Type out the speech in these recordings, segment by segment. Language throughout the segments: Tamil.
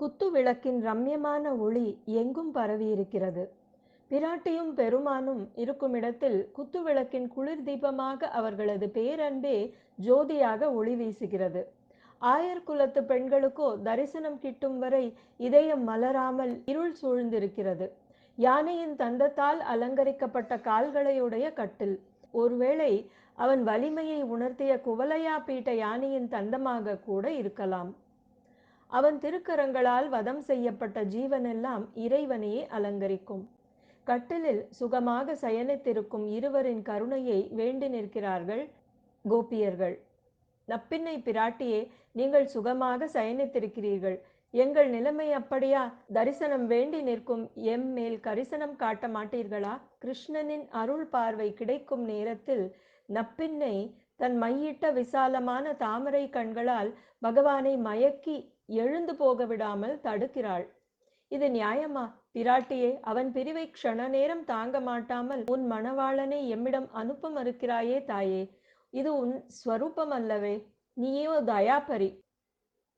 குத்து விளக்கின் ரம்யமான ஒளி எங்கும் பரவியிருக்கிறது பிராட்டியும் பெருமானும் இருக்கும் இடத்தில் குத்துவிளக்கின் குளிர் தீபமாக அவர்களது பேரன்பே ஜோதியாக ஒளி வீசுகிறது. ஆயர் குலத்து பெண்களுக்கோ தரிசனம் கிட்டும் வரை இதயம் மலராமல் இருள் சூழ்ந்திருக்கிறது. யானையின் தந்தத்தால் அலங்கரிக்கப்பட்ட கால்களையுடைய கட்டில். ஒருவேளை அவன் வலிமையை உணர்த்திய குவலையா பீட்ட யானையின் தந்தமாக கூட இருக்கலாம். அவன் திருக்கரங்களால் வதம் செய்யப்பட்ட ஜீவனெல்லாம் இறைவனையே அலங்கரிக்கும். கட்டிலில் சுகமாக சயனித்திருக்கும் இருவரின் கருணையை வேண்டி நிற்கிறார்கள் கோபியர்கள். நப்பின்னை பிராட்டியே நீங்கள் சுகமாக சயனித்திருக்கிறீர்கள். எங்கள் நிலைமை அப்படியா? தரிசனம் வேண்டி நிற்கும் எம் மேல் கரிசனம் காட்ட மாட்டீர்களா? கிருஷ்ணனின் அருள் பார்வை கிடைக்கும் நேரத்தில் நப்பின்னை தன் மையிட்ட விசாலமான தாமரை கண்களால் பகவானை மயக்கி எழுந்து போக விடாமல் தடுக்கிறாள். இது நியாயமா? பிராட்டியே அவன் பிரிவை க்ஷண நேரம் தாங்க மாட்டாமல் உன் மணவாளனை எம்மிடம் அனுப்ப மறுக்கிறாயே தாயே. இது உன் ஸ்வரூபம் அல்லவே நீயோ தயாபரி.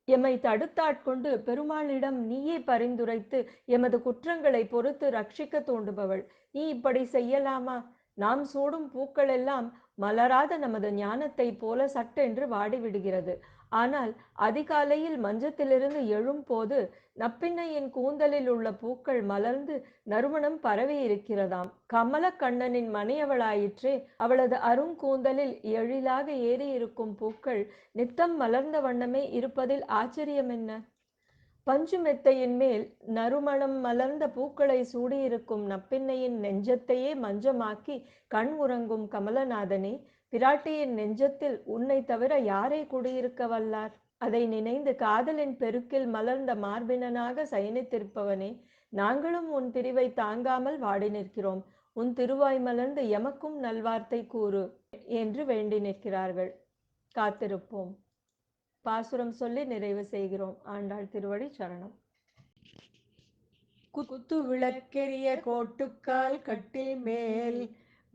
எம்மை தடுத்தாட்கொண்டு பெருமாளிடம் நீயே பரிந்துரைத்து எமது குற்றங்களை பொறுத்து ரட்சிக்க தோண்டுபவள். நீ இப்படி செய்யலாமா? நாம் சூடும் பூக்கள் எல்லாம் மலராத நமது ஞானத்தை போல சட்டென்று வாடிவிடுகிறது. ஆனால் அதிகாலையில் மஞ்சத்திலிருந்து எழும் போது நப்பின்னையின் கூந்தலில் உள்ள பூக்கள் மலர்ந்து நறுமணம் பரவி இருக்கிறதாம் கமலக்கண்ணனின் மனையவளாயிற்றே அவளது அருங்கூந்தலில் எழிலாக ஏறி இருக்கும் பூக்கள் நித்தம் மலர்ந்த வண்ணமே இருப்பதில் ஆச்சரியம் என்ன? பஞ்சு மெத்தையின் மேல் நறுமணம் மலர்ந்த பூக்களை சூடியிருக்கும் நப்பின்னையின் நெஞ்சத்தையே மஞ்சமாக்கி கண் உறங்கும் கமலநாதனே பிராட்டியின் நெஞ்சத்தில் உன்னை தவிர யாரை குடியிருக்க வல்லார்? அதை நினைந்து காதலின் பெருக்கில் மலர்ந்த மார்பினனாக சயனித்திருப்பவனே நாங்களும் உன் பிரிவை தாங்காமல் வாடி நிற்கிறோம். உன் திருவாய் மலர்ந்து எமக்கும் நல்வார்த்தை கூறு என்று வேண்டி நிற்கிறார்கள். காத்திருப்போம். பாசுரம் சொல்லி நிறைவு செய்கிறோம். ஆண்டாள் திருவடி சரணம். குத்து விளக்கெரிய கோட்டுக்கால் கட்டில் மேல்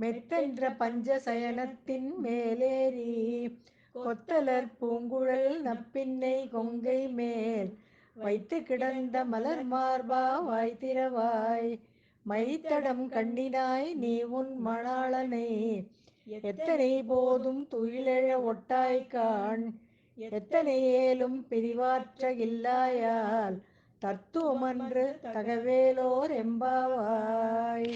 மெத்தென்ற பஞ்சசயனத்தின் மேலேறி கொத்தலர் பூங்குழல் நப்பின்னை கொங்கை மேல். வைத்து கிடந்த மலர் மார்பா வாய் திறவாய் மைத்தடம் கண்ணினாய் நீ உன் மணாளனை. எத்தனை போதும் துயிலெழ ஒட்டாய்கான் எத்தனை ஏலும் பிரிவாற்ற இல்லாயால் தத்துவமன்று தகவேலோர் எம்பாவாய்.